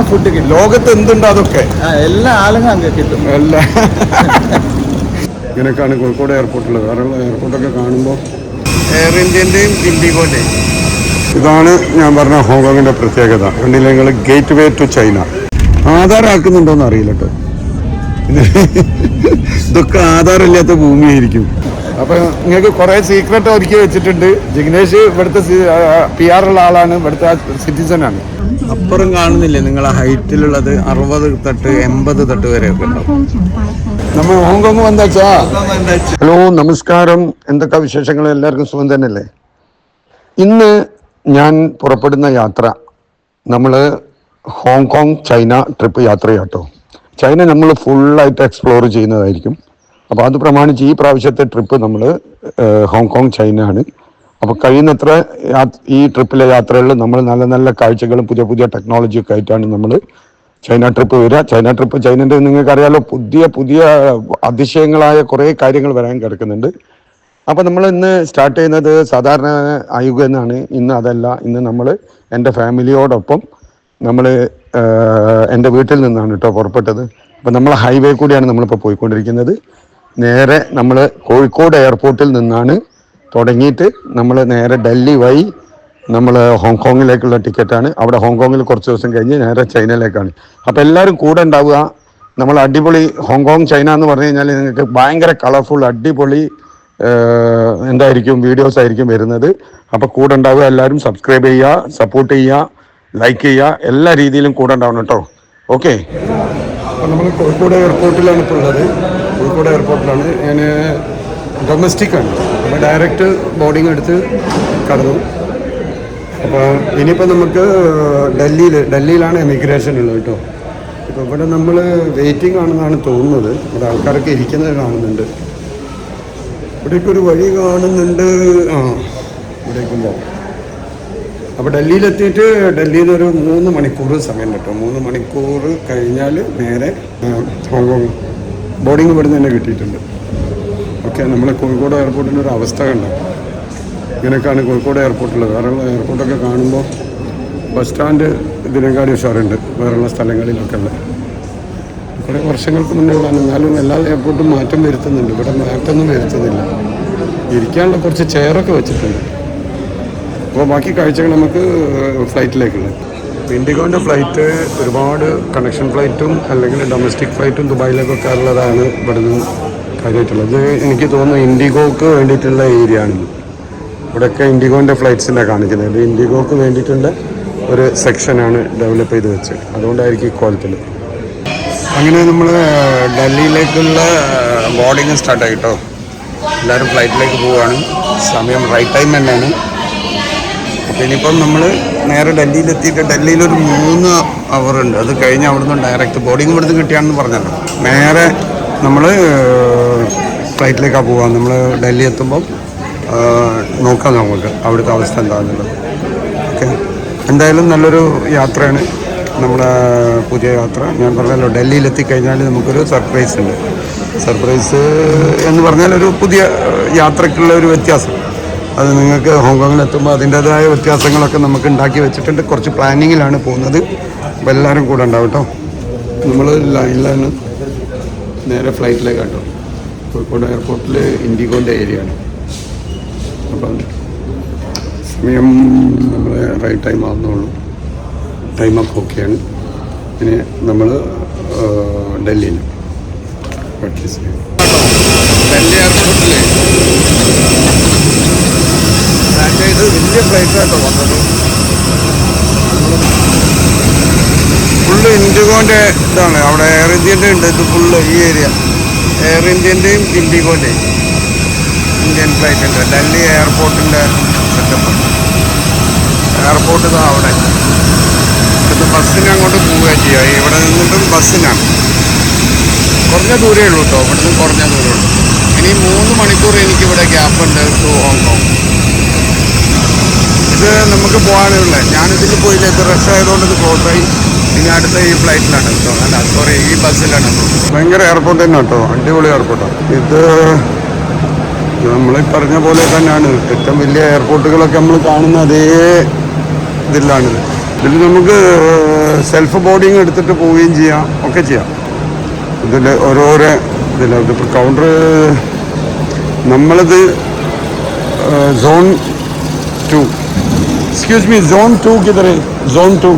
എല്ലാ ഫുഡ് കിട്ടും ലോകത്ത് എന്തുണ്ടോ അതൊക്കെ. എല്ലാം എല്ലാ ആളുകളും അങ്ങ് കിട്ടും. അല്ല. ഇങ്ങനെയൊക്കെയാണ് കോഴിക്കോട് എയർപോർട്ടുള്ളത് വേറെ എയർപോർട്ടൊക്കെ കാണുമ്പോൾ എയർ ഇന്ത്യന്റെയും ഇൻഡിഗോന്റെയും ഇതാണ് ഞാൻ പറഞ്ഞ ഹോങ്കോങ്ങിന്റെ പ്രത്യേകത. കണ്ടില്ല നിങ്ങൾ ഗേറ്റ് വേ ടു ചൈന ആധാർ ആക്കുന്നുണ്ടോന്ന് അറിയില്ല കേട്ടോ ഇതൊക്കെ ആധാറില്ലാത്ത ഭൂമിയായിരിക്കും. അപ്പൊ നിങ്ങൾക്ക് കുറെ സീക്രട്ട് ഒരുക്കി വെച്ചിട്ടുണ്ട്. ജിഗ്നേഷ് ഇവിടുത്തെ പി ആർ ഉള്ള ആളാണ്. ഇവിടുത്തെ സിറ്റിസൺ ആണ്. അപ്പുറം കാണുന്നില്ലേ? നിങ്ങളെ ഹൈറ്റിലുള്ളത് അറുപത് തട്ട് എൺപത് തട്ട് വരെ ഉണ്ടാവും നമ്മൾ ഹോങ്കോങ് വന്നാച്ചാ? ഹലോ നമസ്കാരം. എന്തൊക്കെ വിശേഷങ്ങൾ? എല്ലാവർക്കും സുഖം തന്നെയല്ലേ? ഇന്ന് ഞാൻ പുറപ്പെടുന്ന യാത്ര നമ്മൾ ഹോങ്കോങ് ചൈന ട്രിപ്പ് യാത്രയാട്ടോ. ചൈന നമ്മൾ ഫുള്ളായിട്ട് എക്സ്പ്ലോർ ചെയ്യുന്നതായിരിക്കും. അപ്പോൾ അത് പ്രമാണിച്ച് ഈ പ്രാവശ്യത്തെ ട്രിപ്പ് നമ്മൾ ഹോങ്കോങ് ചൈന ആണ് അപ്പോൾ കഴിയുന്നത്ര ഈ ട്രിപ്പിലെ യാത്രകളിൽ നമ്മൾ നല്ല നല്ല കാഴ്ചകളും പുതിയ പുതിയ ടെക്നോളജിയൊക്കെ ആയിട്ടാണ് നമ്മൾ ചൈന ട്രിപ്പ് വരിക. ചൈന ട്രിപ്പ് ചൈനന്റെ നിങ്ങൾക്ക് അറിയാലോ പുതിയ പുതിയ അതിശയങ്ങളായ കുറേ കാര്യങ്ങൾ വരാൻ കിടക്കുന്നുണ്ട്. അപ്പോൾ നമ്മൾ ഇന്ന് സ്റ്റാർട്ട് ചെയ്യുന്നത് സാധാരണ ആയുക എന്നാണ്. ഇന്ന് അതല്ല. ഇന്ന് നമ്മൾ എന്റെ ഫാമിലിയോടൊപ്പം നമ്മൾ എന്റെ വീട്ടിൽ നിന്നാണ് കേട്ടോ പുറപ്പെട്ടത്. അപ്പോൾ നമ്മൾ ഹൈവേ കൂടിയാണ് നമ്മളിപ്പോൾ പോയിക്കൊണ്ടിരിക്കുന്നത്. നേരെ നമ്മൾ കോഴിക്കോട് എയർപോർട്ടിൽ നിന്നാണ് തുടങ്ങിയിട്ട് നമ്മൾ നേരെ ഡൽഹി വഴി നമ്മൾ ഹോങ്കോങ്ങിലേക്കുള്ള ടിക്കറ്റാണ്. അവിടെ ഹോങ്കോങ്ങിൽ കുറച്ച് ദിവസം കഴിഞ്ഞ് നേരെ ചൈനയിലേക്കാണ്. അപ്പോൾ എല്ലാവരും കൂടെ ഉണ്ടാവുക. നമ്മൾ അടിപൊളി ഹോങ്കോങ് ചൈന എന്ന് പറഞ്ഞു കഴിഞ്ഞാൽ നിങ്ങൾക്ക് ഭയങ്കര കളർഫുൾ അടിപൊളി എന്തായിരിക്കും വീഡിയോസ് ആയിരിക്കും വരുന്നത്. അപ്പോൾ കൂടെ ഉണ്ടാവുക എല്ലാവരും സബ്സ്ക്രൈബ് ചെയ്യുക സപ്പോർട്ട് ചെയ്യുക ലൈക്ക് ചെയ്യുക എല്ലാ രീതിയിലും കൂടെ ഉണ്ടാവണം കേട്ടോ. ഓക്കെ? നമ്മൾ കോഴിക്കോട് എയർപോർട്ടിലാണ് ഇപ്പോൾ ഉള്ളത്. കോഴിക്കോട് എയർപോർട്ടിലാണ്. ഞാൻ ഡൊമസ്റ്റിക് ആണ്. അപ്പോൾ ഡയറക്റ്റ് ബോർഡിംഗ് എടുത്ത് കടന്നു. അപ്പോൾ ഇനിയിപ്പോൾ നമുക്ക് ഡൽഹിയിൽ ഡൽഹിയിലാണ് എമിഗ്രേഷൻ ഉള്ളത് കേട്ടോ. ഇപ്പോൾ ഇവിടെ നമ്മൾ വെയിറ്റിംഗ് ആണെന്നാണ് തോന്നുന്നത്. ഇവിടെ ആൾക്കാരൊക്കെ ഇരിക്കുന്നത് കാണുന്നുണ്ട്. ഇവിടേക്ക് ഒരു വഴി കാണുന്നുണ്ട്. ആ ഇവിടേക്കും പോകാം അപ്പോൾ ഡൽഹിയിലെത്തിയിട്ട് ഡൽഹിയിൽ നിന്ന് ഒരു മൂന്ന് മണിക്കൂർ സമയം കിട്ടും. മൂന്ന് മണിക്കൂർ കഴിഞ്ഞാൽ നേരെ ഹോങ്കോങ്. ബോർഡിംഗ് ഇവിടുന്ന് തന്നെ കിട്ടിയിട്ടുണ്ട്. ഓക്കെ നമ്മളെ കോഴിക്കോട് എയർപോർട്ടിന്റെ ഒരു അവസ്ഥ കണ്ടോ. ഇങ്ങനെയൊക്കെയാണ് കോഴിക്കോട് എയർപോർട്ടുള്ളത് വേറെയുള്ള എയർപോർട്ടൊക്കെ കാണുമ്പോൾ ബസ് സ്റ്റാൻഡ് ഇതിനെക്കാട്ടി ഉഷാറുണ്ട്. വേറെയുള്ള സ്ഥലങ്ങളിലൊക്കെ ഉള്ളത്. കുറേ വർഷങ്ങൾക്ക് മുന്നേ ഉള്ളതാണ് എന്നാലും എല്ലാ എയർപോർട്ടും മാറ്റം വരുത്തുന്നുണ്ട്. ഇവിടെ മാറ്റമൊന്നും വരുത്തുന്നില്ല. ഇരിക്കാനുള്ള കുറച്ച് ചെയറൊക്കെ വെച്ചിട്ടുണ്ട്. അപ്പോൾ ബാക്കി കാഴ്ചകൾ നമുക്ക് ഫ്ലൈറ്റിലേക്കുള്ളത്. ഇൻഡിഗോന്റെ ഫ്ലൈറ്റ് ഒരുപാട് കണക്ഷൻ ഫ്ലൈറ്റും അല്ലെങ്കിൽ ഡൊമസ്റ്റിക് ഫ്ലൈറ്റും ദുബായിലേക്കൊക്കെ ഉള്ളതാണ് ഇവിടുന്ന് കാര്യമായിട്ടുള്ളത്. എനിക്ക് തോന്നുന്നു ഇൻഡിഗോക്ക് വേണ്ടിയിട്ടുള്ള ഏരിയ ആണെന്ന് ഇവിടെയൊക്കെ ഇൻഡിഗോന്റെ ഫ്ലൈറ്റ്സിന്റെ കാണിക്കുന്നത്. ഇൻഡിഗോക്ക് വേണ്ടിയിട്ടുള്ള ഒരു സെക്ഷനാണ് ഡെവലപ്പ് ചെയ്ത് വെച്ചത്. അതുകൊണ്ടായിരിക്കും ഈ കോലത്തിൽ അങ്ങനെ നമ്മൾ ഡൽഹിയിലേക്കുള്ള ബോർഡിങ് സ്റ്റാർട്ടായി കേട്ടോ എല്ലാവരും ഫ്ലൈറ്റിലേക്ക് പോവുകയാണ് സമയം റൈറ്റ് ടൈം തന്നെയാണ്. അപ്പോൾ ഇനിയിപ്പം നമ്മൾ നേരെ ഡൽഹിയിലെത്തിയിട്ട് ഡൽഹിയിൽ ഒരു മൂന്ന് അവർ ഉണ്ട്. അത് കഴിഞ്ഞ് അവിടുന്ന് ഡയറക്റ്റ് ബോർഡിങ് ഇവിടുന്ന് കിട്ടിയാണെന്ന് പറഞ്ഞല്ലോ. നേരെ നമ്മൾ ഫ്ലൈറ്റിലേക്കാണ് പോവുക നമ്മൾ ഡൽഹി എത്തുമ്പം നോക്കാം നമുക്ക് അവിടുത്തെ അവസ്ഥ എന്താണെന്നുള്ളത് ഓക്കെ. എന്തായാലും നല്ലൊരു യാത്രയാണ് നമ്മുടെ പുതിയ യാത്ര. ഞാൻ പറഞ്ഞല്ലോ ഡൽഹിയിൽ എത്തിക്കഴിഞ്ഞാൽ നമുക്കൊരു സർപ്രൈസ് ഉണ്ട്. സർപ്രൈസ് എന്ന് പറഞ്ഞാൽ ഒരു പുതിയ യാത്രയ്ക്കുള്ള ഒരു വ്യത്യാസം. അത് നിങ്ങൾക്ക് ഹോങ്കോങ്ങിൽ എത്തുമ്പോൾ അതിന്റേതായ വ്യത്യാസങ്ങളൊക്കെ നമുക്ക് ഉണ്ടാക്കി വെച്ചിട്ടുണ്ട്. കുറച്ച് പ്ലാനിങ്ങിലാണ് പോകുന്നത്. അപ്പോൾ എല്ലാവരും കൂടെ ഉണ്ടാവും കേട്ടോ. നമ്മൾ ലൈനിലാണ് നേരെ ഫ്ലൈറ്റിലേക്ക് കേട്ടോ കോഴിക്കോട് എയർപോർട്ടിൽ ഇൻഡിഗോന്റെ ഏരിയ ആണ് അപ്പം സമയം നമ്മൾ റൈറ്റ് ടൈം ആവുന്നുള്ളൂ ടൈമൊക്കെ ഓക്കെയാണ്. പിന്നെ നമ്മൾ ഡൽഹിയിൽ പ്രാക്ടീസ് ചെയ്യും ഡൽഹി എയർപോർട്ടിൽ വലിയ ഫ്ലൈറ്റായിട്ടോ വന്നത്. ഫുള്ള് ഇൻഡിഗോന്റെ ഇതാണ്. അവിടെ എയർ ഇന്ത്യന്റെ ഉണ്ട്. ഇത് ഫുള്ള് ഈ ഏരിയ. എയർ ഇന്ത്യന്റെയും ഇൻഡിഗോന്റെയും ഇന്ത്യൻ ഫ്ലൈറ്റിന്റെ ഡൽഹി എയർപോർട്ടിന്റെ സെറ്റപ്പ് എയർപോർട്ട് ഇതാ അവിടെ. ഇവിടുത്തെ ബസ്സിന് അങ്ങോട്ട് പോവുക ചെയ്യുക. ഇവിടെ നിന്നിട്ടും ബസ്സിനാണ് കുറഞ്ഞ ദൂരമേ ഉള്ളൂ കേട്ടോ ഇവിടുന്ന് കുറഞ്ഞ ദൂരമേ ഉള്ളൂ. ഇനി മൂന്ന് മണിക്കൂർ എനിക്കിവിടെ ഗ്യാപ്പുണ്ട് ടു ഹോങ്കോങ് ഇത് നമുക്ക് പോകാനുള്ള. ഞാനിതിൽ പോയില്ല. ഇത് റഷ് ആയതുകൊണ്ട് ഇത് ക്ലോസ് ആയി. ഇനി അടുത്ത ഈ ഫ്ലൈറ്റിലാണ് അല്ല സോറി ഈ ബസ്സിലാണ് ഭയങ്കര എയർപോർട്ട് തന്നെ കേട്ടോ. അടിപൊളി എയർപോർട്ടാണ് ഇത് നമ്മൾ പറഞ്ഞ പോലെ തന്നെയാണ്. ഏറ്റവും വലിയ എയർപോർട്ടുകളൊക്കെ നമ്മൾ കാണുന്ന അതേ ഇതിലാണിത്. ഇതിൽ നമുക്ക് സെൽഫ് ബോർഡിങ് എടുത്തിട്ട് പോവുകയും ചെയ്യാം. ഒക്കെ ചെയ്യാം. ഇതിൽ ഓരോരോ ഇതിലുണ്ട് ഇതിപ്പോൾ കൗണ്ടർ നമ്മളിത് zone two excuse me zone two കിതറേ zone two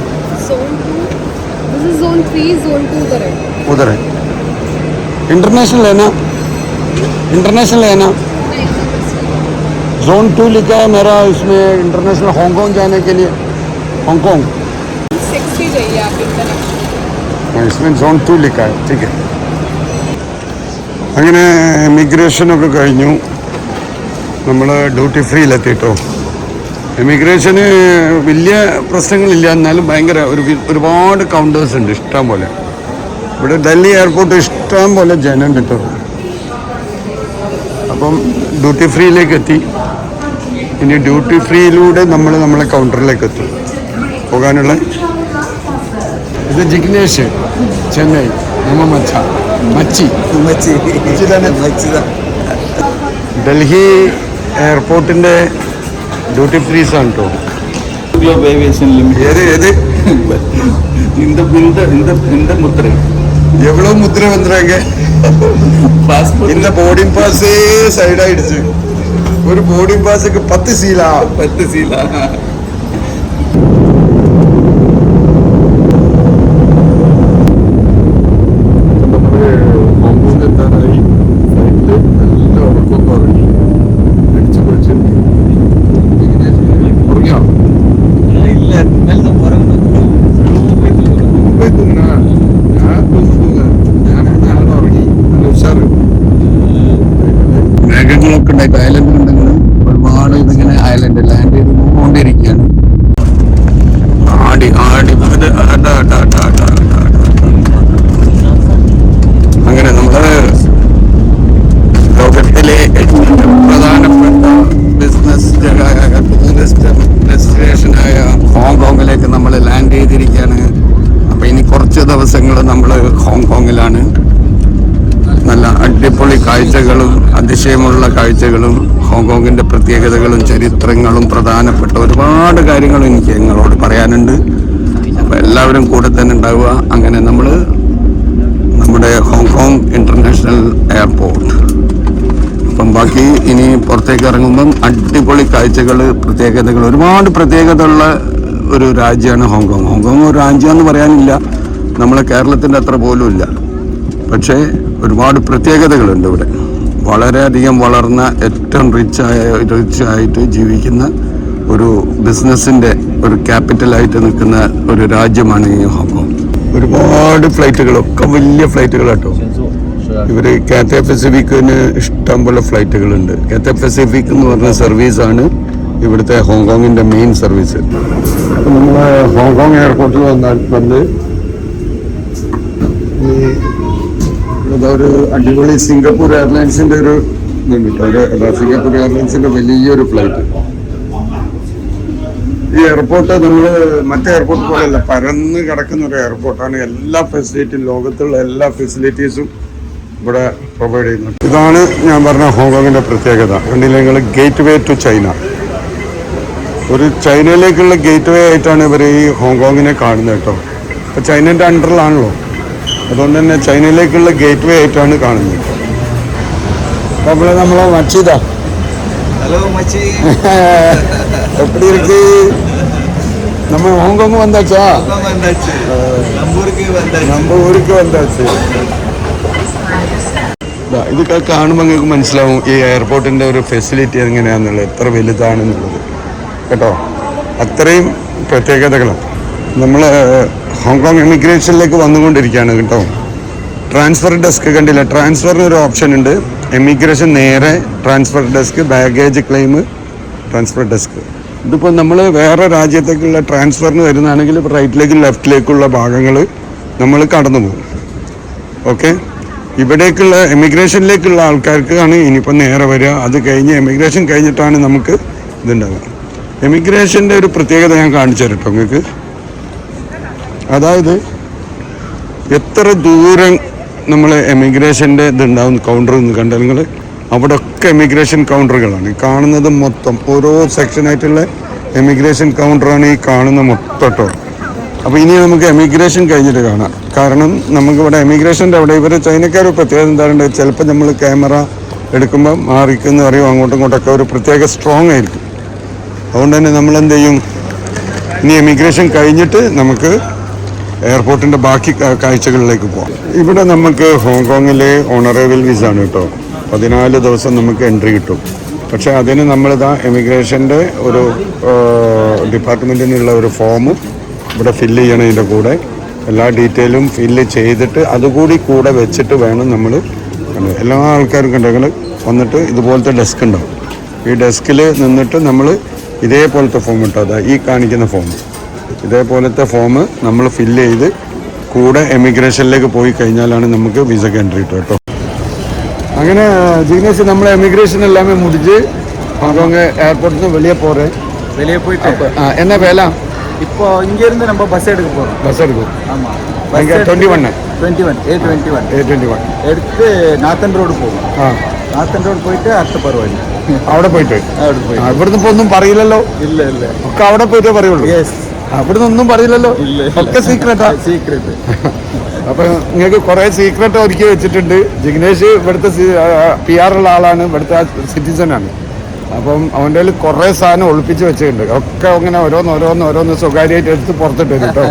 this is zone three zone two उधर है उधर है इंटरनेशनल है ना इंटरनेशनल है ना जोन टू लिखा है मेरा इसमें इंटरनेशनल हांगकांग जाने के लिए हांगकांग इसमें സോൺ ടു ലിക്കായ ठीक है അങ്ങനെ ഇമിഗ്രേഷനൊക്കെ കഴിഞ്ഞു നമ്മൾ ഡ്യൂട്ടി ഫ്രീയിലെത്തിയിട്ടോ എമിഗ്രേഷന് വലിയ പ്രശ്നങ്ങളില്ല. എന്നാലും ഭയങ്കര ഒരു ഒരുപാട് കൗണ്ടേഴ്സ് ഉണ്ട്. ഇഷ്ടം പോലെ. ഇവിടെ ഡൽഹി എയർപോർട്ട് ഇഷ്ടം പോലെ ജനം കിട്ടും. അപ്പം ഡ്യൂട്ടി ഫ്രീയിലേക്ക് എത്തി. ഇനി ഡ്യൂട്ടി ഫ്രീയിലൂടെ നമ്മൾ നമ്മളെ കൗണ്ടറിലേക്ക് എത്തും. പോകാനുള്ള ഇത് ജിഗ്നേഷ്. ചെന്നൈ. നമ്മ മച്ച. മച്ചി. മച്ചി. ഡൽഹി എയർപോർട്ടിന്റെ డ్యూటీ ఫ్రీస్ అంటూ గ్లోబ్ ఏవియేషన్ లిమిట్ எது எது இந்த இந்த இந்த இந்த முத்திரை. எவ்வளவு முத்திரை வந்துறாங்க? பாஸ்போர்ட் இந்த போர்டிங் பாஸே சைடாயிடுச்சு ஒரு போர்டிங் பாஸுக்கு பத்து சீலா. பத்து சீலா. ഉണ്ടായിട്ട് ഐലൻഡ് ഉണ്ടെങ്കിലും ഒരുപാട് ഇതിങ്ങനെ ഐലൻഡ് ലാൻഡ് ചെയ്ത് പോകൊണ്ടിരിക്കുകയാണ് ആടി ആടി. അങ്ങനെ നമ്മൾ ലോകത്തിലെ പ്രധാനപ്പെട്ട ബിസിനസ് ഡെസ്റ്റിനേഷനായ ഹോങ്കോങ്ങിലേക്ക് നമ്മൾ ലാൻഡ് ചെയ്തിരിക്കുകയാണ്. അപ്പൊ ഇനി കുറച്ച് ദിവസങ്ങൾ നമ്മൾ ഹോങ്കോങ്ങിലാണ് നല്ല അടിപൊളി കാഴ്ചകളും അതിശയമുള്ള കാഴ്ചകളും ഹോങ്കോങ്ങിന്റെ പ്രത്യേകതകളും ചരിത്രങ്ങളും പ്രധാനപ്പെട്ട ഒരുപാട് കാര്യങ്ങൾ എനിക്ക് നിങ്ങളോട് പറയാനുണ്ട്. അപ്പൊ എല്ലാവരും കൂടെ തന്നെ ഉണ്ടാവുക. അങ്ങനെ നമ്മൾ നമ്മുടെ ഹോങ്കോങ് ഇന്റർനാഷണൽ എയർപോർട്ട്. അപ്പം ബാക്കി ഇനി പുറത്തേക്ക് ഇറങ്ങുമ്പം അടിപൊളി കാഴ്ചകൾ പ്രത്യേകതകൾ ഒരുപാട് പ്രത്യേകത ഉള്ള ഒരു രാജ്യമാണ് ഹോങ്കോങ്. ഹോങ്കോങ് ഒരു രാജ്യമെന്ന് പറയാനില്ല. നമ്മളെ കേരളത്തിന്റെ അത്ര പോലും ഇല്ല പക്ഷേ ഒരുപാട് പ്രത്യേകതകളുണ്ട് ഇവിടെ. വളരെയധികം വളർന്ന ഏറ്റവും റിച്ചായ റിച്ച് ആയിട്ട് ജീവിക്കുന്ന ഒരു ബിസിനസ്സിന്റെ ഒരു ക്യാപിറ്റലായിട്ട് നിൽക്കുന്ന ഒരു രാജ്യമാണ് ഈ ഹോങ്കോങ്. ഒരുപാട് ഫ്ലൈറ്റുകളൊക്കെ വലിയ ഫ്ലൈറ്റുകളാട്ടോ ഇവർ കാത്തെ പെസിഫിക്കിന് ഇഷ്ടം പോലെ ഫ്ലൈറ്റുകളുണ്ട് കാത്തെ പെസിഫിക് എന്ന് പറഞ്ഞ സർവീസാണ് ഇവിടുത്തെ ഹോങ്കോങ്ങിന്റെ മെയിൻ സർവീസ് നമ്മൾ ഹോങ്കോങ് എയർപോർട്ടിൽ വന്നാൽ വന്ന് ഇവിടെ ഒരു അടിപൊളി സിംഗപ്പൂർ എയർലൈൻസിന്റെ ഒരു. സിംഗപ്പൂർ എയർലൈൻസിന്റെ വലിയൊരു ഫ്ലൈറ്റ്. ഈ എയർപോർട്ട് നമ്മൾ മറ്റേ എയർപോർട്ട് പോലെയല്ല പരന്ന് കിടക്കുന്ന ഒരു എയർപോർട്ടാണ്. എല്ലാ ഫെസിലിറ്റിയും ലോകത്തുള്ള എല്ലാ ഫെസിലിറ്റീസും ഇവിടെ പ്രൊവൈഡ് ചെയ്യുന്നുണ്ട്. ഇതാണ് ഞാൻ പറഞ്ഞ ഹോങ്കോങ്ങിന്റെ പ്രത്യേകത. കണ്ടില്ല നിങ്ങൾ ഗേറ്റ് വേ ടു ചൈന ഒരു ചൈനയിലേക്കുള്ള ഗേറ്റ് വേ ആയിട്ടാണ് ഇവർ ഈ ഹോങ്കോങ്ങിനെ കാണുന്നത് കേട്ടോ. അപ്പോൾ ചൈനന്റെ അണ്ടറിലാണല്ലോ അതുകൊണ്ട് തന്നെ ചൈനയിലേക്കുള്ള ഗേറ്റ് വേ ആയിട്ടാണ് കാണുന്നത്. അപ്പോൾ നമ്മളെ മച്ചിതാ ഹലോ മച്ചി. എപ്പടി ഇരിക്ക്? ഹോങ്കോങ് വന്നാച്ചാ? வந்தாச்சா வந்தாச்சு நம்ம ஊருக்கு வந்தாச்சு நம்ம ஊருக்கு வந்தாச்சு ഇതൊക്കെ കാണുമ്പോൾ നിങ്ങൾക്ക് മനസ്സിലാവും ഈ എയർപോർട്ടിന്റെ ഒരു ഫെസിലിറ്റി എങ്ങനെയാണെന്നുള്ളത് എത്ര വലുതാണെന്നുള്ളത്. കേട്ടോ? അത്രയും പ്രത്യേകതകളാണ്. നമ്മൾ ഹോങ്കോങ് എമിഗ്രേഷനിലേക്ക് വന്നുകൊണ്ടിരിക്കുകയാണ് കേട്ടോ. ട്രാൻസ്ഫർ ഡെസ്ക് കണ്ടില്ല? ട്രാൻസ്ഫറിന് ഒരു ഓപ്ഷൻ ഉണ്ട്. എമിഗ്രേഷൻ നേരെ transfer desk baggage claim transfer desk ഇതിപ്പോൾ നമ്മൾ വേറെ രാജ്യത്തേക്കുള്ള ട്രാൻസ്ഫറിന് വരുന്നതാണെങ്കിൽ റൈറ്റിലേക്കും ലെഫ്റ്റിലേക്കുള്ള ഭാഗങ്ങൾ നമ്മൾ കടന്നു പോകും. ഓക്കെ ഇവിടേക്കുള്ള എമിഗ്രേഷനിലേക്കുള്ള ആൾക്കാർക്കാണ് ഇനിയിപ്പോൾ നേരെ വരിക. അത് കഴിഞ്ഞ് എമിഗ്രേഷൻ കഴിഞ്ഞിട്ടാണ് നമുക്ക് ഇതുണ്ടാവുക. എമിഗ്രേഷന്റെ ഒരു പ്രത്യേകത ഞാൻ കാണിച്ചു തരട്ടോ നിങ്ങൾക്ക് അതായത് എത്ര ദൂരം നമ്മൾ എമിഗ്രേഷന്റെ ഇതുണ്ടാവും കൗണ്ടർ എന്ന് കണ്ടാൽ നിങ്ങൾ അവിടെ ഒക്കെ എമിഗ്രേഷൻ കൗണ്ടറുകളാണ് കാണുന്നത് മൊത്തം ഓരോ സെക്ഷനായിട്ടുള്ള എമിഗ്രേഷൻ കൗണ്ടറാണ് ഈ കാണുന്ന മൊത്തം കേട്ടോ അപ്പോൾ ഇനി നമുക്ക് എമിഗ്രേഷൻ കഴിഞ്ഞിട്ട് കാണാം. കാരണം നമുക്കിവിടെ എമിഗ്രേഷന്റെ അവിടെ ഇവർ ചൈനക്കാർ പ്രത്യേകത എന്താണ് ചിലപ്പോൾ നമ്മൾ ക്യാമറ എടുക്കുമ്പോൾ മാറിക്കുന്ന അറിയും അങ്ങോട്ടും ഇങ്ങോട്ടൊക്കെ ഒരു പ്രത്യേക സ്ട്രോങ് ആയിരിക്കും. അതുകൊണ്ട് തന്നെ നമ്മളെന്ത് ചെയ്യും? ഇനി എമിഗ്രേഷൻ കഴിഞ്ഞിട്ട് നമുക്ക് എയർപോർട്ടിന്റെ ബാക്കി കാഴ്ചകളിലേക്ക് പോകാം ഇവിടെ നമുക്ക് ഹോങ്കോങ്ങിലെ ഓണറേബിൾ വിസ ആണ് കേട്ടോ. പതിനാല് ദിവസം നമുക്ക് എൻട്രി കിട്ടും. പക്ഷേ അതിന് നമ്മളിതാ എമിഗ്രേഷന്റെ ഒരു ഡിപ്പാർട്ട്മെന്റിൽ ഒരു ഫോമും ഇവിടെ ഫില്ല് ചെയ്യണം കൂടെ. എല്ലാ ഡീറ്റെയിലും ഫില്ല് ചെയ്തിട്ട് അതുകൂടി കൂടെ വെച്ചിട്ട് വേണം നമ്മൾ എല്ലാ ആൾക്കാരും ഉണ്ടെങ്കിൽ വന്നിട്ട് ഇതുപോലത്തെ ഡെസ്ക് ഉണ്ടാവും. ഈ ഡെസ്കിൽ നിന്നിട്ട് നമ്മൾ ഇതേപോലത്തെ ഫോം ഇട്ടാതെ ഈ കാണിക്കുന്ന ഫോം. ഇതേപോലത്തെ ഫോം നമ്മൾ ഫില്ല് ചെയ്ത് കൂടെ എമിഗ്രേഷനിലേക്ക് പോയി കഴിഞ്ഞാലാണ് നമുക്ക് വിസക്ക് എൻട്രി കിട്ടുക കേട്ടോ അങ്ങനെ ജിഗ്നേഷ് നമ്മൾ എമിഗ്രേഷൻ എല്ലാമേ മുടിച്ച് ஹாங்காங் ஏர்போர்ட்னு வெளியே போகிறேன் வெளியே போயிட்டு என்ன வேலை இப்போ இங்க இருந்து நம்ம பஸ் எடுக்க போறோம் பஸ் எடுக்கும் ஆமா இங்க 21 twenty one A twenty one A twenty one எடுத்து நாத்தன் ரோடு போகும் ആ நாத்தன் ரோடு போயிட்டு அடுத்த பரவாயில்ல അവിടെ പോയിട്ട് അവിടെ പോയി ആ, ഇവിടുന്ന് ഇപ്പോൾ ഒന്നും പറയില്ലല്ലോ இல்ல இல்ல ഒക്കെ അവിടെ പോയിട്ടേ പറയുള്ളൂ യെസ് ആ, ഇവിടുന്ന് ഒന്നും പറയില്ലല്ലോ. ഒക്കെ സീക്രട്ടാ സീക്രട്ട് അപ്പൊ നിങ്ങൾക്ക് കുറെ സീക്രട്ട് ഒരുക്കി വെച്ചിട്ടുണ്ട്. ജിഗ്നേഷ് ഇവിടുത്തെ പി ആർ ഉള്ള ആളാണ്. ഇവിടുത്തെ സിറ്റിസൺ ആണ്. അപ്പം അവന്റെ കയ്യിൽ കുറെ സാധനം ഒളിപ്പിച്ച് വെച്ചിട്ടുണ്ട്. ഒക്കെ അങ്ങനെ ഓരോന്ന് ഓരോന്ന് ഓരോന്ന് സ്വകാര്യമായിട്ട് എടുത്ത് പുറത്തിട്ട് വരും കേട്ടോ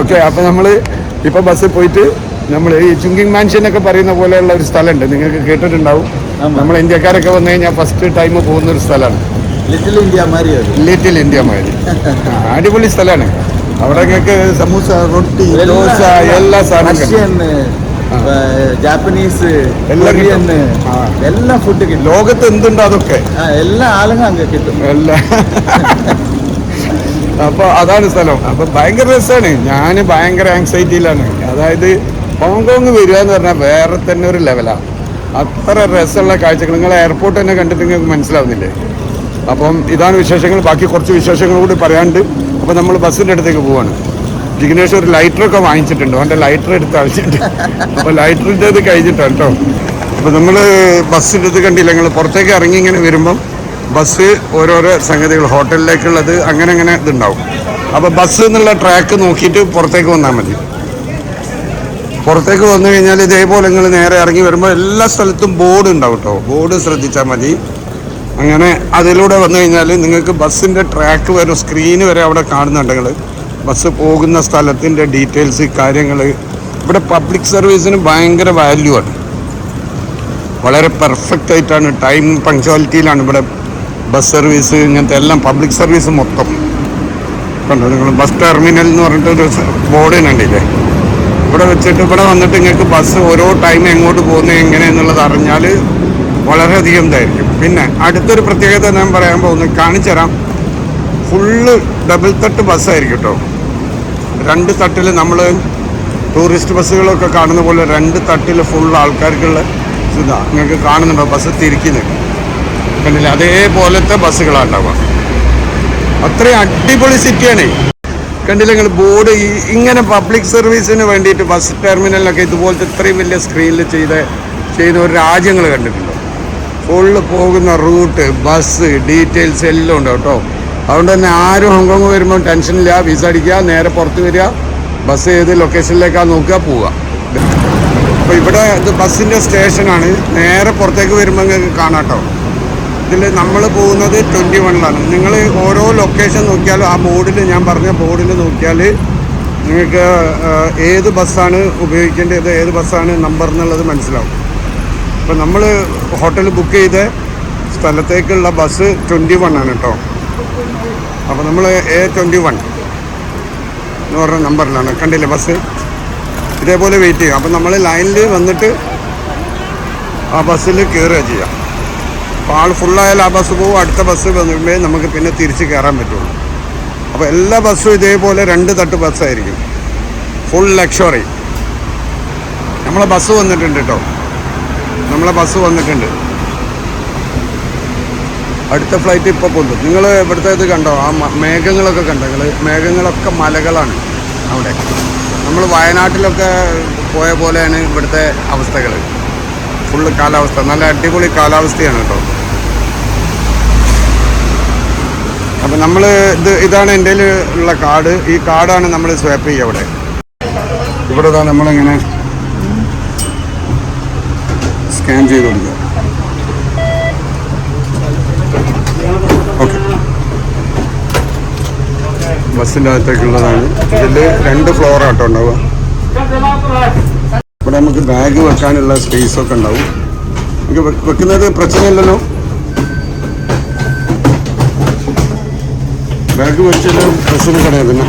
ഓക്കെ അപ്പൊ നമ്മൾ ഇപ്പൊ ബസ്സിൽ പോയിട്ട് നമ്മൾ ഈ ചുങ്കിങ് മാൻഷൻ ഒക്കെ പറയുന്ന പോലെയുള്ള ഒരു സ്ഥലമുണ്ട്. നിങ്ങൾക്ക് കേട്ടിട്ടുണ്ടാവും. നമ്മൾ ഇന്ത്യക്കാരൊക്കെ വന്നു കഴിഞ്ഞാൽ ഫസ്റ്റ് ടൈം പോകുന്ന ഒരു സ്ഥലമാണ്. ലിറ്റിൽ ഇന്ത്യ മാതിരി ലിറ്റിൽ ഇന്ത്യ മാതിരി അടിപൊളി സ്ഥലമാണ് അവിടെ നിങ്ങൾക്ക് സമൂസ റൊട്ടി ദോശ എല്ലാ സാധനവും ജാപ്പനീസ് എല്ലാം കൊറിയൻ. എല്ലാം ഫുഡ് കിട്ടും. ലോകത്ത് എന്തുണ്ടോ അതൊക്കെ. എല്ലാ ആളുകളും അങ്ങ് കിട്ടും. എല്ലാ. അപ്പൊ അതാണ് സ്ഥലം. അപ്പൊ ഭയങ്കര രസമാണ് ഞാൻ ഭയങ്കര ആങ്സൈറ്റിയിലാണ് അതായത് ഹോങ്കോങ് വരിക എന്ന് പറഞ്ഞാൽ വേറെ തന്നെ ഒരു ലെവലാണ് അത്ര രസമുള്ള കാഴ്ചകൾ. നിങ്ങൾ എയർപോർട്ട് തന്നെ കണ്ടിട്ട് നിങ്ങൾക്ക് മനസ്സിലാവുന്നില്ലേ? അപ്പം ഇതാണ് വിശേഷങ്ങൾ. ബാക്കി കുറച്ച് വിശേഷങ്ങൾ കൂടി പറയാണ്ട് അപ്പം നമ്മൾ ബസ്സിന്റെ അടുത്തേക്ക് പോവാണ്. ജിഗ്നേഷ് ഒരു ലൈറ്ററൊക്കെ വാങ്ങിച്ചിട്ടുണ്ട്. അവന്റെ ലൈറ്റർ എടുത്ത് അഴിച്ചിട്ട്. അപ്പോൾ ലൈറ്ററിന്റെ ഇത് കഴിഞ്ഞിട്ടാണ് കേട്ടോ. അപ്പോൾ നമ്മൾ ബസ്സിന്റെ ഇത് കണ്ടില്ല. ഞങ്ങൾ പുറത്തേക്ക് ഇറങ്ങി ഇങ്ങനെ വരുമ്പം ബസ് ഓരോരോ സംഗതികൾ. ഹോട്ടലിലേക്കുള്ളത് അങ്ങനെ അങ്ങനെ ഇതുണ്ടാവും. അപ്പോൾ ബസ് എന്നുള്ള ട്രാക്ക് നോക്കിയിട്ട് പുറത്തേക്ക് വന്നാൽ മതി. പുറത്തേക്ക് വന്നു കഴിഞ്ഞാൽ ഇതേപോലെ നിങ്ങൾ നേരെ ഇറങ്ങി വരുമ്പോൾ എല്ലാ സ്ഥലത്തും ബോർഡ് ഉണ്ടാവും കേട്ടോ. ബോർഡ് ശ്രദ്ധിച്ചാൽ മതി. അങ്ങനെ അതിലൂടെ വന്നു കഴിഞ്ഞാൽ നിങ്ങൾക്ക് ബസ്സിന്റെ ട്രാക്ക് വരെ സ്ക്രീന് വരെ അവിടെ കാണുന്നുണ്ടെങ്കിൽ ബസ് പോകുന്ന സ്ഥലത്തിന്റെ ഡീറ്റെയിൽസ് കാര്യങ്ങൾ. ഇവിടെ പബ്ലിക് സർവീസിന് ഭയങ്കര വാല്യൂ ആണ്. വളരെ പെർഫെക്റ്റ് ആയിട്ടാണ് ടൈം പങ്ക്ച്വാലിറ്റിയിലാണ് ഇവിടെ ബസ് സർവീസ് ഇങ്ങനത്തെ എല്ലാം പബ്ലിക് സർവീസ് മൊത്തം. കണ്ടോ? നിങ്ങൾ ബസ് ടെർമിനൽ എന്ന് പറഞ്ഞിട്ടൊരു ബോർഡ് കണ്ടില്ലേ ഇവിടെ വെച്ചിട്ട് ഇവിടെ വന്നിട്ട് നിങ്ങൾക്ക് ബസ് ഓരോ ടൈം എങ്ങോട്ട് പോകുന്നത് എങ്ങനെയെന്നുള്ളത് അറിഞ്ഞാൽ വളരെയധികം ഇതായിരിക്കും. പിന്നെ അടുത്തൊരു പ്രത്യേകത ഞാൻ പറയാൻ പോകുന്നത് കാണിച്ചു തരാം. ഫുള്ള് ഡബിൾ തട്ട് ബസ്സായിരിക്കും കേട്ടോ രണ്ട് തട്ടിൽ നമ്മൾ ടൂറിസ്റ്റ് ബസ്സുകളൊക്കെ കാണുന്ന പോലെ രണ്ട് തട്ടിൽ ഫുൾ ആൾക്കാർക്കുള്ള ഇതാ നിങ്ങൾക്ക് കാണുന്നുണ്ടോ ബസ് തിരിക്കുന്നത്? കണ്ടില്ല? അതേപോലത്തെ ബസ്സുകളാണ് ഉണ്ടാവുക. അത്രയും അടിപൊളി സിറ്റിയാണ് കണ്ടില്ല നിങ്ങൾ ബോർഡ് ഇങ്ങനെ പബ്ലിക് സർവീസിന് വേണ്ടിയിട്ട് ബസ് ടെർമിനലിലൊക്കെ ഇതുപോലത്തെ ഇത്രയും വലിയ സ്ക്രീനിൽ ചെയ്ത ചെയ്ത ഒരു രാജ്യങ്ങൾ കണ്ടിട്ടുണ്ടോ? ഫുള്ള് പോകുന്ന റൂട്ട് ബസ് ഡീറ്റെയിൽസ് എല്ലാം ഉണ്ട് കേട്ടോ. അതുകൊണ്ട് തന്നെ ആരും ഹോങ്കോങ് വരുമ്പോൾ ടെൻഷനില്ല വിസ അടിക്കുക നേരെ പുറത്ത് വരിക. ബസ് ഏത് ലൊക്കേഷനിലേക്കാണ് നോക്കുക പോവുക. അപ്പോൾ ഇവിടെ ഇത് ബസ്സിന്റെ സ്റ്റേഷനാണ് നേരെ പുറത്തേക്ക് വരുമ്പോൾ നിങ്ങൾക്ക് കാണാം കേട്ടോ. ഇതിൽ നമ്മൾ പോകുന്നത് ട്വന്റി വണ്ണിലാണ് നിങ്ങൾ ഓരോ ലൊക്കേഷൻ നോക്കിയാലും ആ ബോർഡിൽ ഞാൻ പറഞ്ഞ ബോർഡിൽ നോക്കിയാൽ നിങ്ങൾക്ക് ഏത് ബസ്സാണ് ഉപയോഗിക്കേണ്ടത് ഏത് ബസ്സാണ് നമ്പർ എന്നുള്ളത് മനസ്സിലാവും. അപ്പോൾ നമ്മൾ ഹോട്ടൽ ബുക്ക് ചെയ്ത സ്ഥലത്തേക്കുള്ള ബസ് ട്വന്റി വൺ ആണ് കേട്ടോ അപ്പോൾ നമ്മൾ എ ട്വന്റി വൺ എന്ന് പറഞ്ഞ നമ്പറിലാണ്. കണ്ടില്ലേ ബസ്? ഇതേപോലെ വെയിറ്റ് ചെയ്യും. അപ്പം നമ്മൾ ലൈനിൽ വന്നിട്ട് ആ ബസ്സിൽ കയറുക ചെയ്യാം. അപ്പോൾ ആൾ ഫുള്ളായാൽ ആ ബസ് പോകും അടുത്ത ബസ് വന്നുമ്പോൾ നമുക്ക് പിന്നെ തിരിച്ച് കയറാൻ പറ്റുള്ളൂ. അപ്പോൾ എല്ലാ ബസ്സും ഇതേപോലെ രണ്ട് തട്ട് ബസ്സായിരിക്കും. ഫുൾ ലക്ഷറി നമ്മളെ ബസ് വന്നിട്ടുണ്ട് കേട്ടോ നമ്മളെ ബസ് വന്നിട്ടുണ്ട്. അടുത്ത ഫ്ലൈറ്റ് ഇപ്പോൾ കൊണ്ടു നിങ്ങൾ ഇവിടുത്തെ ഇത് കണ്ടോ? ആ മേഘങ്ങളൊക്കെ കണ്ടോ? നിങ്ങൾ മേഘങ്ങളൊക്കെ മലകളാണ് അവിടെ. നമ്മൾ വയനാട്ടിലൊക്കെ പോയ പോലെയാണ് ഇവിടുത്തെ അവസ്ഥകൾ ഫുള്ള് കാലാവസ്ഥ. നല്ല അടിപൊളി കാലാവസ്ഥയാണ് കേട്ടോ. അപ്പം നമ്മൾ ഇത് ഇതാണ് എന്റെ ഉള്ള കാർഡ് ഈ കാർഡാണ് നമ്മൾ സ്വാപ്പ് ചെയ്യുക ഇവിടെ ഇവിടെ നമ്മളിങ്ങനെ സ്കാൻ ചെയ്ത് കൊടുക്കുക. ഓക്കെ. ബസ്സിന്റെ അകത്തേക്കുള്ളതാണ്. ഇതിൽ രണ്ട് ഫ്ലോർ ആട്ടോ ഉണ്ടാവുക. ഇവിടെ നമുക്ക് ബാഗ് വെക്കാനുള്ള സ്പേസ് ഒക്കെ ഉണ്ടാവും. നമുക്ക് വെക്കുന്നത് പ്രശ്നമില്ലല്ലോ. ബാഗ് വെച്ചിട്ട് ബസ്സിന് കടയാ പിന്നെ.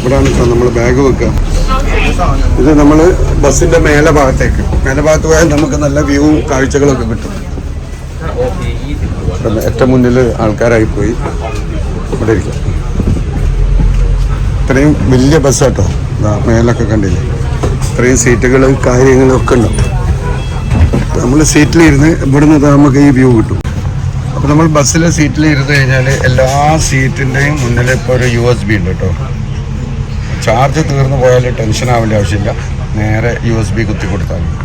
ഇവിടെയാണ് കേട്ടോ നമ്മൾ ബാഗ് വെക്കുക. ഇത് നമ്മൾ ബസ്സിന്റെ മേലെ ഭാഗത്തേക്ക്. മേലെ ഭാഗത്ത് പോയാൽ നമുക്ക് നല്ല വ്യൂവും കാഴ്ചകളൊക്കെ കിട്ടും. ഏറ്റവും മുന്നിൽ ആൾക്കാരായി പോയി ഇവിടെ ഇരിക്കും. ഇത്രയും വലിയ ബസ്സാട്ടോ മേലൊക്കെ കണ്ടില്ലേ? ഇത്രയും സീറ്റുകൾ കാര്യങ്ങളും ഒക്കെ ഉണ്ട്. നമ്മൾ സീറ്റിലിരുന്ന് ഇവിടുന്ന് നമുക്ക് ഈ വ്യൂ കിട്ടും. അപ്പോൾ നമ്മൾ ബസ്സിലെ സീറ്റിൽ ഇരുന്ന് കഴിഞ്ഞാൽ എല്ലാ സീറ്റിന്റെയും മുന്നിൽ ഇപ്പോൾ ഒരു യു എസ് ബി ഉണ്ട് കേട്ടോ ചാർജ് തീർന്നു പോയാൽ ടെൻഷൻ ആവേണ്ട ആവശ്യമില്ല. നേരെ യു എസ് ബി കുത്തി കൊടുത്താൽ മതി.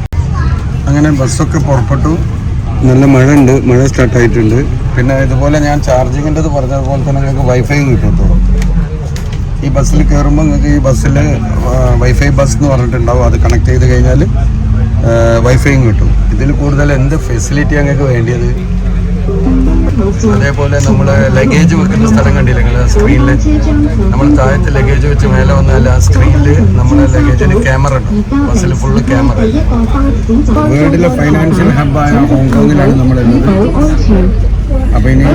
അങ്ങനെ ബസ്സൊക്കെ പുറപ്പെട്ടു. നല്ല മഴ ഉണ്ട് മഴ സ്റ്റാർട്ടായിട്ടുണ്ട് പിന്നെ ഇതുപോലെ ഞാൻ ചാർജിങ്ങിന്റെ പറഞ്ഞതുപോലെ തന്നെ നിങ്ങൾക്ക് വൈഫൈ കിട്ടത്തുള്ളൂ ഈ ബസ്സിൽ കയറുമ്പോൾ നിങ്ങൾക്ക് ഈ ബസ്സിൽ വൈഫൈ ബസ് എന്ന് പറഞ്ഞിട്ടുണ്ടാവും. അത് കണക്ട് ചെയ്ത് കഴിഞ്ഞാൽ വൈഫൈയും കിട്ടും. ഇതിൽ കൂടുതൽ എന്ത് ഫെസിലിറ്റി നിങ്ങൾക്ക് വേണ്ടിയത്? അതേപോലെ നമ്മൾ ലഗേജ് വെക്കുന്ന സ്ഥലം കണ്ടില്ല? നിങ്ങൾ സ്ക്രീനിൽ നമ്മൾ താഴത്തെ ലഗേജ് വെച്ച് മേലെ വന്നാൽ ആ സ്ക്രീനിൽ നമ്മുടെ ലഗേജിന് ക്യാമറ ഉണ്ട്. ബസ്സിൽ ഫുള്ള് ക്യാമറ വേൾഡിലെ ഫൈനാൻഷ്യൽ ഹബ്ബായ ഹോങ്കോങ്ങിലാണ് നമ്മളുള്ളത് അപ്പോൾ ഇനി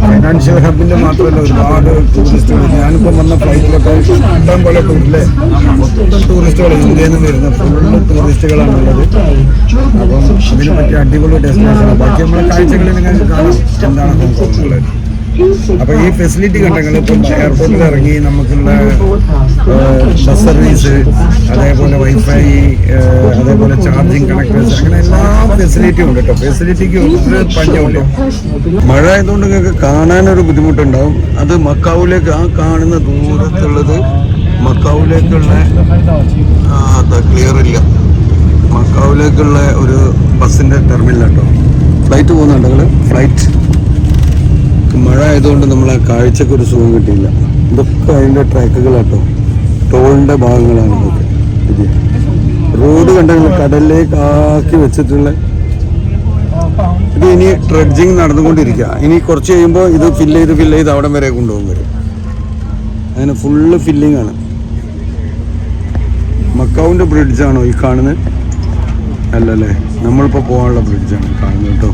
ഫൈനാൻഷ്യൽ ഹബിന്റെ മാത്രമല്ല ഒരുപാട് ടൂറിസ്റ്റുകൾ ഞാനിപ്പോൾ വന്ന ഫ്ലൈറ്റിലൊക്കെ ഇഷ്ടം പോലെ ടൂറിലെ ടൂറിസ്റ്റുകൾ ഇന്ത്യയിൽ നിന്ന് വരുന്ന ഫുള്ള് ടൂറിസ്റ്റുകളാണുള്ളത് അപ്പം അതിനെ പറ്റിയ അടിപൊളി ഡെസ്റ്റിനേഷനാണ് ബാക്കി നമ്മളെ കാഴ്ചകളിൽ നിങ്ങൾക്ക് കാണാം. എന്താണ് ഹോങ്കോങ് അപ്പോൾ ഈ ഫെസിലിറ്റി ഘട്ടങ്ങൾ ഇപ്പം എയർപോർട്ടിൽ ഇറങ്ങി നമുക്കുള്ള ബസ് സർവീസ് അതേപോലെ വൈഫൈ അതേപോലെ ചാർജിങ് കണക്ടേഴ്സ് അങ്ങനെ എല്ലാ ഫെസിലിറ്റിയും ഉണ്ട് കേട്ടോ. ഫെസിലിറ്റിക്ക് ഒരു പഞ്ഞമില്ല മഴ ആയതുകൊണ്ട് നിങ്ങൾക്ക് കാണാനൊരു ബുദ്ധിമുട്ടുണ്ടാവും. അത് മക്കാവിലേക്ക് ആ കാണുന്ന ദൂരത്തുള്ളത് മക്കാവിലേക്കുള്ള അത് ക്ലിയർ ഇല്ല. മക്കാവിലേക്കുള്ള ഒരു ബസ്സിന്റെ ടെർമിനൽ കേട്ടോ. ഫ്ലൈറ്റ് പോകുന്നുണ്ട് നിങ്ങൾ? ഫ്ലൈറ്റ് മഴ ആയതുകൊണ്ട് നമ്മൾ ആ കാഴ്ചക്ക് ഒരു സുഖം കിട്ടിയില്ല. ഇതൊക്കെ അതിന്റെ ട്രാക്കുകളാട്ടോ ടോളിന്റെ ഭാഗങ്ങളാണ് ഇത് റോഡ് കണ്ടെങ്കിൽ കടലിലേക്ക് ആക്കി വെച്ചിട്ടുള്ള. ഇത് ഇനി ട്രെഡ്ജിങ് നടന്നുകൊണ്ടിരിക്കുക. ഇനി കുറച്ച് കഴിയുമ്പോൾ ഇത് ഫില്ല് ചെയ്ത് ഫില്ല് ചെയ്ത് അവിടം വരെ കൊണ്ടുപോകും വരും. അങ്ങനെ ഫുള്ള് ഫില്ലിംഗ് ആണ്. മക്കാവിന്റെ ബ്രിഡ്ജാണോ ഈ കാണുന്നത്? അല്ലല്ലേ? നമ്മളിപ്പോൾ പോകാനുള്ള ബ്രിഡ്ജാണ് കാണുന്നത് കേട്ടോ.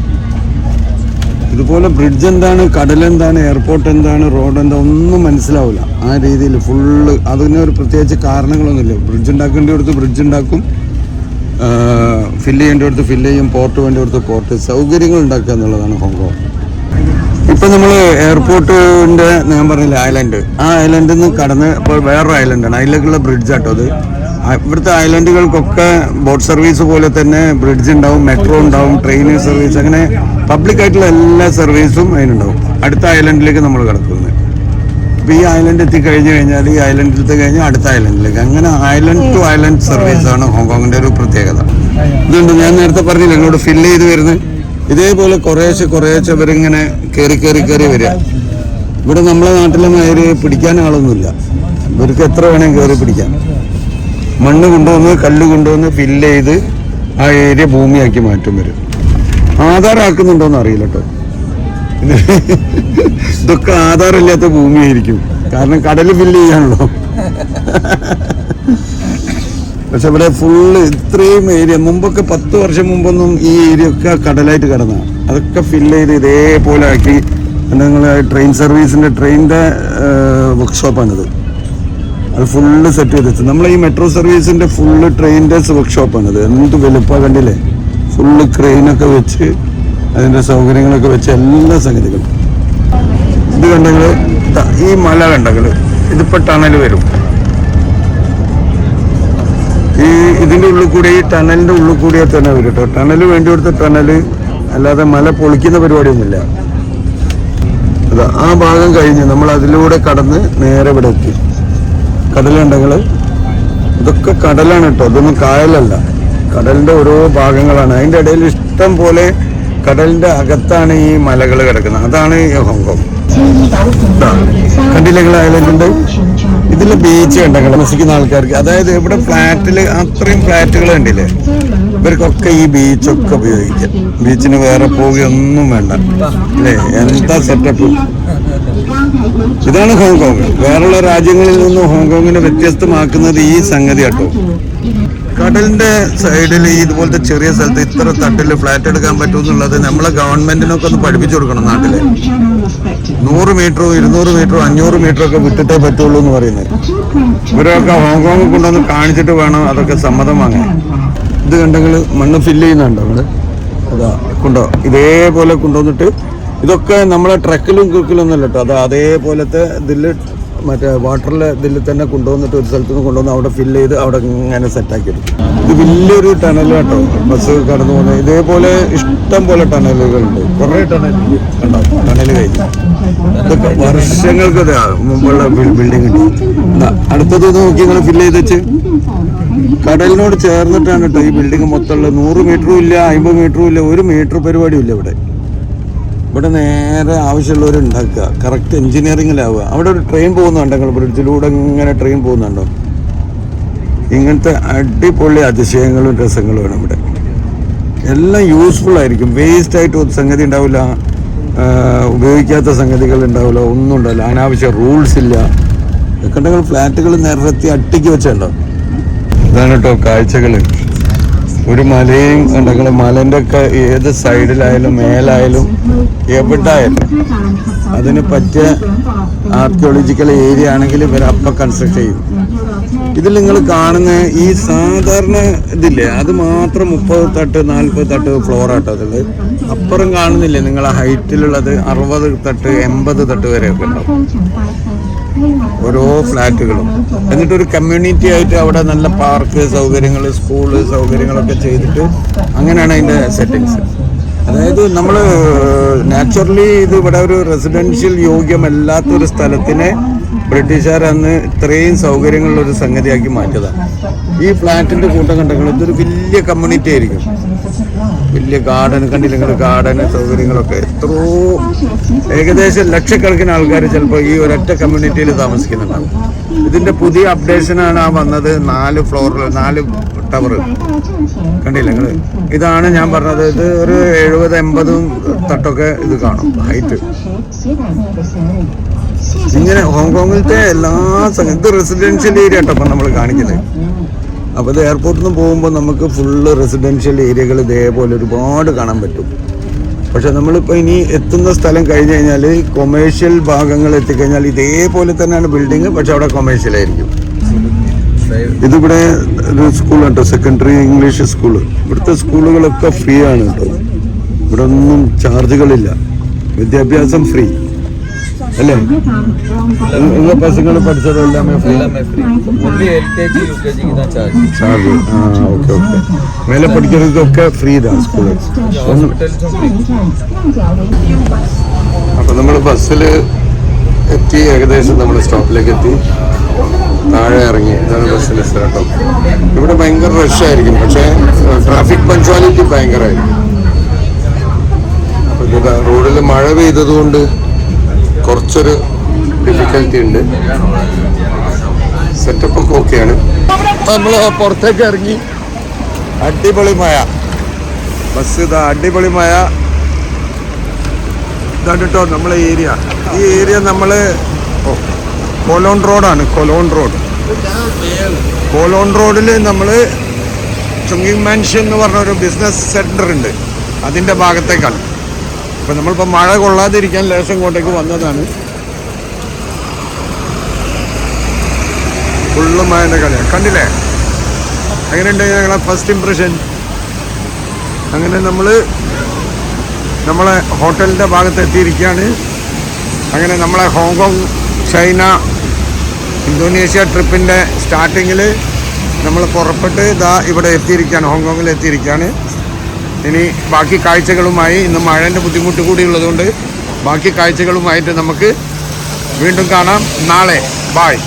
ഇതുപോലെ ബ്രിഡ്ജ് എന്താണ് കടൽ എന്താണ് എയർപോർട്ട് എന്താണ് റോഡ് എന്താ ഒന്നും മനസ്സിലാവില്ല ആ രീതിയിൽ ഫുള്ള് അതിന് ഒരു പ്രത്യേകിച്ച് കാരണങ്ങളൊന്നുമില്ല. ബ്രിഡ്ജ് ഉണ്ടാക്കേണ്ടിടത്ത് ബ്രിഡ്ജ് ഉണ്ടാക്കും. ഫില്ല് ചെയ്യേണ്ടിടത്ത് ഫില്ല് ചെയ്യും. പോർട്ട് വേണ്ടിടത്ത് പോർട്ട് സൗകര്യങ്ങൾ ഉണ്ടാക്കുക എന്നുള്ളതാണ് ഹോങ്കോങ് ഇപ്പൊ നമ്മൾ എയർപോർട്ടിന്റെ ഞാൻ പറഞ്ഞില്ല ഐലൻഡ് ആ ഐലൻഡിൽ നിന്ന് കടന്ന് ഇപ്പോൾ വേറൊരു ഐലൻഡാണ് അതിലേക്കുള്ള ബ്രിഡ്ജ് ആട്ടോ അത്. ഇവിടുത്തെ ഐലൻഡുകൾക്കൊക്കെ ബോട്ട് സർവീസ് പോലെ തന്നെ ബ്രിഡ്ജ് ഉണ്ടാവും മെട്രോ ഉണ്ടാവും ട്രെയിൻ സർവീസ് അങ്ങനെ പബ്ലിക് ആയിട്ടുള്ള എല്ലാ സർവീസും അതിനുണ്ടാവും. അടുത്ത ഐലൻഡിലേക്ക് നമ്മൾ കിടക്കുന്നത്. ഇപ്പൊ ഈ ഐലൻഡ് എത്തിക്കഴിഞ്ഞ് കഴിഞ്ഞാൽ ഈ ഐലൻഡിലത്തെ കഴിഞ്ഞാൽ അടുത്ത ഐലൻഡിലേക്ക് അങ്ങനെ ഐലൻഡ് ടു ഐലൻഡ് സർവീസ് ആണ് ഹോങ്കോങ്ങിന്റെ ഒരു പ്രത്യേകത. ഇതുണ്ട് ഞാൻ നേരത്തെ പറഞ്ഞില്ല എന്നോട് ഫില്ല് ചെയ്ത് വരുന്നത്. ഇതേപോലെ കുറേശ്ശെ കുറേശ്ശെ ഇവരിങ്ങനെ കയറി കയറി കയറി വരിക. ഇവിടെ നമ്മളെ നാട്ടിലെ മാതിരി പിടിക്കാൻ ആളൊന്നുമില്ല. ഇവർക്ക് എത്ര വേണേലും കയറി പിടിക്കാം. മണ്ണ് കൊണ്ടുവന്ന് കല്ല് കൊണ്ടുവന്ന് ഫില്ല് ചെയ്ത് ആ ഏരിയ ഭൂമിയാക്കി മാറ്റും വരും ആധാർ ആക്കുന്നുണ്ടോന്ന് അറിയില്ല കേട്ടോ. ഇതൊക്കെ ആധാരമില്ലാത്ത ഭൂമിയായിരിക്കും. കാരണം കടൽ ഫില്ല് ചെയ്യാണല്ലോ. പക്ഷെ ഇവിടെ ഫുള്ള് ഇത്രയും ഏരിയ മുമ്പൊക്കെ പത്ത് വർഷം മുമ്പൊന്നും ഈ ഏരിയ ഒക്കെ കടലായിട്ട് കിടന്നതാണ് അതൊക്കെ ഫില്ല് ചെയ്ത് ഇതേപോലെ ആക്കി. നിങ്ങൾ ട്രെയിൻ സർവീസിന്റെ ട്രെയിനിന്റെ വർക്ക്ഷോപ്പാണിത് അത് ഫുള്ള് സെറ്റ് ചെയ്ത് നമ്മൾ ഈ മെട്രോ സർവീസിന്റെ ഫുള്ള് ട്രെയിനിന്റെ വർക്ക്ഷോപ്പാണിത് എന്ത് വലുപ്പാ കണ്ടില്ലേ? ഫുള്ള് ക്രെയിനൊക്കെ വെച്ച് അതിന്റെ സൗകര്യങ്ങളൊക്കെ വെച്ച് എല്ലാ സംഗതികളും. ഇത് കണ്ടെങ്കിൽ ഈ മല കണ്ടെങ്കിൽ ഇതിപ്പോൾ ടണൽ വരും. ഈ ഇതിന്റെ ഉള്ളിൽ കൂടി ഈ ടണലിന്റെ ഉള്ളിൽ കൂടിയേ തന്നെ വരും കേട്ടോ ടണൽ വേണ്ടി കൊടുത്ത ടണൽ അല്ലാതെ മല പൊളിക്കുന്ന പരിപാടിയൊന്നുമില്ല. അതാ ആ ഭാഗം കഴിഞ്ഞ് നമ്മൾ അതിലൂടെ കടന്ന് നേരെ ഇവിടെ എത്തി. കടലുണ്ടെങ്കിൽ ഇതൊക്കെ കടലാണ് കേട്ടോ ഇതൊന്നും കായലല്ല. കടലിന്റെ ഓരോ ഭാഗങ്ങളാണ്. അതിന്റെ ഇടയിൽ ഇഷ്ടം പോലെ കടലിന്റെ അകത്താണ് ഈ മലകൾ കിടക്കുന്നത്. അതാണ് ഈ ഹോങ്കോങ്. കണ്ടില്ലെങ്കിലുണ്ട് ഇതിൽ ബീച്ച് കണ്ടെങ്കിൽ താമസിക്കുന്ന ആൾക്കാർക്ക്. അതായത് ഇവിടെ ഫ്ലാറ്റിൽ അത്രയും ഫ്ലാറ്റുകൾ കണ്ടില്ലേ? ഇവർക്കൊക്കെ ഈ ബീച്ചൊക്കെ ഉപയോഗിക്കാം. ബീച്ചിന് വേറെ പോവുകയൊന്നും വേണ്ട. അല്ലേ? എന്താ സെറ്റപ്പ് ഇതാണ് ഹോങ്കോങ്. വേറെയുള്ള രാജ്യങ്ങളിൽ നിന്നും ഹോങ്കോങ്ങിനെ വ്യത്യസ്തമാക്കുന്നത് ഈ സംഗതി കേട്ടോ കടലിന്റെ സൈഡിൽ ഈ ഇതുപോലത്തെ ചെറിയ സ്ഥലത്ത് ഇത്ര തട്ടിൽ ഫ്ലാറ്റ് എടുക്കാൻ പറ്റുമെന്നുള്ളത് നമ്മളെ ഗവൺമെന്റിനൊക്കെ ഒന്ന് പഠിപ്പിച്ചു കൊടുക്കണം നാട്ടിൽ. നൂറ് മീറ്ററോ ഇരുന്നൂറ് മീറ്ററോ അഞ്ഞൂറ് മീറ്ററോ ഒക്കെ വിട്ടിട്ടേ പറ്റുള്ളൂ എന്ന് പറയുന്നത്. ഇവരൊക്കെ ഹോങ്കോങ് കൊണ്ടുവന്ന് കാണിച്ചിട്ട് വേണം അതൊക്കെ സമ്മതം വാങ്ങാൻ. ഇത് കണ്ടെങ്കിൽ മണ്ണ് ഫില്ല് ചെയ്യുന്നുണ്ടോ അവിടെ? അതാ കൊണ്ടോ ഇതേപോലെ കൊണ്ടുവന്നിട്ട് ഇതൊക്കെ നമ്മളെ ട്രക്കിലും കുക്കിലും ഒന്നുമല്ല കേട്ടോ. അത് അതേപോലത്തെ ഇതിൽ മറ്റേ വാട്ടറിലെ ഇതിൽ തന്നെ കൊണ്ടുവന്നിട്ട് ഒരു സ്ഥലത്ത് നിന്ന് കൊണ്ടുവന്ന് അവിടെ ഫില്ല് ചെയ്ത് അവിടെ ഇങ്ങനെ സെറ്റാക്കി എടുക്കും ഇത് വലിയൊരു ടണൽ കേട്ടോ ബസ് കടന്നു പോകുന്നത്. ഇതേപോലെ ഇഷ്ടം പോലെ ടണലുകളുണ്ട് കുറേ ടണൽ കണ്ടോ? ടണൽ കഴിഞ്ഞു. ഇതൊക്കെ വർഷങ്ങൾക്ക് മുമ്പുള്ള ബിൽഡിംഗ് ഉണ്ട്. അടുത്തത് നോക്കി നിങ്ങൾ ഫില്ല് ചെയ്ത് വെച്ച്. കടലിനോട് ചേർന്നിട്ടാണ് കേട്ടോ ഈ ബിൽഡിംഗ് മൊത്തമുള്ള നൂറ് മീറ്ററും ഇല്ല അമ്പത് മീറ്ററും ഇല്ല ഒരു മീറ്റർ പരിപാടിയും ഇല്ല ഇവിടെ. ഇവിടെ നേരെ ആവശ്യമുള്ളവർ ഉണ്ടാക്കുക. കറക്റ്റ് എഞ്ചിനീയറിംഗിലാവുക അവിടെ ഒരു ട്രെയിൻ പോകുന്നുണ്ട്. ബ്രിഡ്ജിലൂടെ ഇങ്ങനെ ട്രെയിൻ പോകുന്നുണ്ടോ? ഇങ്ങനത്തെ അടിപൊളി അതിശയങ്ങളും രസങ്ങളും വേണം ഇവിടെ. എല്ലാം യൂസ്ഫുൾ ആയിരിക്കും. വേസ്റ്റ് ആയിട്ട് ഒരു സംഗതി ഉണ്ടാവില്ല. ഉപയോഗിക്കാത്ത സംഗതികൾ ഉണ്ടാവില്ല. ഒന്നും ഉണ്ടാവില്ല. അനാവശ്യ റൂൾസ് ഇല്ല. കണ്ടെങ്കിൽ ഫ്ലാറ്റുകൾ നിരത്തി അട്ടിക്ക് വെച്ചുണ്ടോ? ഇതാണ് കേട്ടോ കാഴ്ചകൾ ഒരു മലയും കണ്ടെങ്കിൽ മലന്റെ ഒക്കെ ഏത് സൈഡിലായാലും മേലായാലും എവിടായാലും അതിന് പറ്റിയ ആർക്കിയോളജിക്കൽ ഏരിയ ആണെങ്കിൽ ഇവർ അപ്പം കൺസ്ട്രക്ട് ചെയ്യും. ഇതിൽ നിങ്ങൾ കാണുന്ന ഈ സാധാരണ ഇതില്ലേ അത് മാത്രം മുപ്പത് തട്ട് നാൽപ്പത് തട്ട് ഫ്ലോർ ആട്ടോ അതിൽ. അപ്പുറം കാണുന്നില്ലേ നിങ്ങൾ ഹൈറ്റിലുള്ളത് അറുപത് തട്ട് എൺപത് തട്ട് വരെയൊക്കെ ഉണ്ടാവും. ഓരോ ഫ്ലാറ്റുകളും. എന്നിട്ട് ഒരു കമ്മ്യൂണിറ്റി ആയിട്ട് അവിടെ നല്ല പാർക്ക് സൗകര്യങ്ങൾ സ്കൂൾ സൗകര്യങ്ങളൊക്കെ ചെയ്തിട്ട് അങ്ങനെയാണ് അതിന്റെ സെറ്റിങ്സ് അതായത് നമ്മൾ നാച്ചുറലി ഇത് ഇവിടെ ഒരു റെസിഡൻഷ്യൽ യോഗ്യമല്ലാത്ത ഒരു സ്ഥലത്തിനെ ബ്രിട്ടീഷുകാർ അന്ന് ഇത്രയും സൗകര്യങ്ങളുള്ള ഒരു സംഗതിയാക്കി മാറ്റിയതാണ്. ഈ ഫ്ലാറ്റിന്റെ കൂട്ടം കണ്ടെങ്കിൽ ഇതൊരു വലിയ കമ്മ്യൂണിറ്റി ആയിരിക്കും. വലിയ ഗാർഡൻ കണ്ടില്ലെങ്കിൽ ഗാർഡൻ സൗകര്യങ്ങളൊക്കെ എത്രയോ ഏകദേശം ലക്ഷക്കണക്കിന് ആൾക്കാർ ചിലപ്പോൾ ഈ ഒരൊറ്റ കമ്മ്യൂണിറ്റിയിൽ താമസിക്കുന്നുണ്ടാവും. ഇതിന്റെ പുതിയ അപ്ഡേഷനാണ് ആ വന്നത് നാല് ഫ്ലോറിൽ നാല് ടവർ കണ്ടില്ല നിങ്ങൾ ഇതാണ് ഞാൻ പറഞ്ഞത്. ഇത് ഒരു എഴുപത് എൺപതും തട്ടൊക്കെ ഇത് കാണും. ഹൈറ്റ് ഇങ്ങനെ ഹോങ്കോങ്ങിലത്തെ എല്ലാ ഇത് റെസിഡൻഷ്യൽ ഏരിയ കേട്ടോ നമ്മൾ കാണിക്കുന്നത്. അപ്പോൾ ഇത് എയർപോർട്ടിൽ നിന്ന് പോകുമ്പോൾ നമുക്ക് ഫുള്ള് റെസിഡൻഷ്യൽ ഏരിയകൾ ഇതേപോലെ ഒരുപാട് കാണാൻ പറ്റും. പക്ഷെ നമ്മളിപ്പോൾ ഇനി എത്തുന്ന സ്ഥലം കഴിഞ്ഞ് കഴിഞ്ഞാൽ കൊമേഴ്ഷ്യൽ ഭാഗങ്ങൾ എത്തിക്കഴിഞ്ഞാൽ ഇതേപോലെ തന്നെയാണ് ബിൽഡിങ് പക്ഷെ അവിടെ കൊമേഴ്ഷ്യൽ ആയിരിക്കും. ഇതിവിടെ ഒരു സ്കൂളുണ്ട് കേട്ടോ സെക്കൻഡറി ഇംഗ്ലീഷ് സ്കൂൾ ഇവിടുത്തെ സ്കൂളുകളൊക്കെ ഫ്രീ ആണ് കേട്ടോ ഇവിടെ ഒന്നും ചാർജുകളില്ല വിദ്യാഭ്യാസം ഫ്രീ അല്ലേ? നിങ്ങളെ പസങ്ങൾ പഠിച്ചത് എല്ലാമേ ഫ്രീ ചാർജ് ആ ഓക്കെ ഓക്കെ മേലെ പഠിക്കുന്നതൊക്കെ ഫ്രീ ഇതാണ് സ്കൂളിൽ അപ്പൊ നമ്മൾ ബസ്സിൽ എത്തി ഏകദേശം നമ്മൾ സ്റ്റോപ്പിലേക്ക് എത്തി താഴെ ഇറങ്ങി. ഇതാണ് ബസ്സിന്റെ സ്ഥലം. ഇവിടെ ഭയങ്കര റഷ് ആയിരിക്കും. പക്ഷേ ട്രാഫിക് പഞ്ച്വാലിറ്റി ഭയങ്കരമായിരിക്കും. അപ്പൊ ഇത് റോഡിൽ മഴ പെയ്തതുകൊണ്ട് കുറച്ചൊരു ഡിഫിക്കൽറ്റി ഉണ്ട്. സെറ്റപ്പ് ഒക്കെ ഓക്കെയാണ് നമ്മൾ പുറത്തേക്ക് ഇറങ്ങി. അടിപൊളി മഴ. ബസ് ഇതാ അടിപൊളി മഴ. ഇതാണ് കേട്ടോ നമ്മളെ ഏരിയ ഈ ഏരിയ നമ്മൾ കൊലോൺ റോഡാണ് കൊലോൺ റോഡ്. കൊലോൺ റോഡിൽ നമ്മൾ ചുങ്കിങ് മാൻഷൻ എന്ന് പറഞ്ഞ ഒരു ബിസിനസ് സെന്റർ ഉണ്ട്. അതിന്റെ ഭാഗത്തേക്കാണ്. ഇപ്പം നമ്മളിപ്പോൾ മഴ കൊള്ളാതിരിക്കാൻ ലേശം ഇങ്ങോട്ടേക്ക് വന്നതാണ്. ഫുള്ള് മഴന്റെ കളിയാണ് കണ്ടില്ലേ? അങ്ങനെയുണ്ടെങ്കിൽ ഞങ്ങളെ ഫസ്റ്റ് ഇംപ്രഷൻ അങ്ങനെ നമ്മൾ നമ്മളെ ഹോട്ടലിന്റെ ഭാഗത്ത് എത്തിയിരിക്കുകയാണ്. അങ്ങനെ നമ്മളെ ഹോങ്കോങ് ചൈന ഇന്തോനേഷ്യ ട്രിപ്പിന്റെ സ്റ്റാർട്ടിങ്ങിൽ നമ്മൾ പുറപ്പെട്ട് ഇതാ ഇവിടെ എത്തിയിരിക്കുകയാണ് ഹോങ്കോങ്ങിൽ എത്തിയിരിക്കുകയാണ്. ഇനി ബാക്കി കാഴ്ചകളുമായി ഇന്ന് മഴേന്റെ ബുദ്ധിമുട്ട് കൂടി ഉള്ളതുകൊണ്ട് ബാക്കി കാഴ്ചകളുമായിട്ട് നമുക്ക് വീണ്ടും കാണാം. നാളെ ബായ്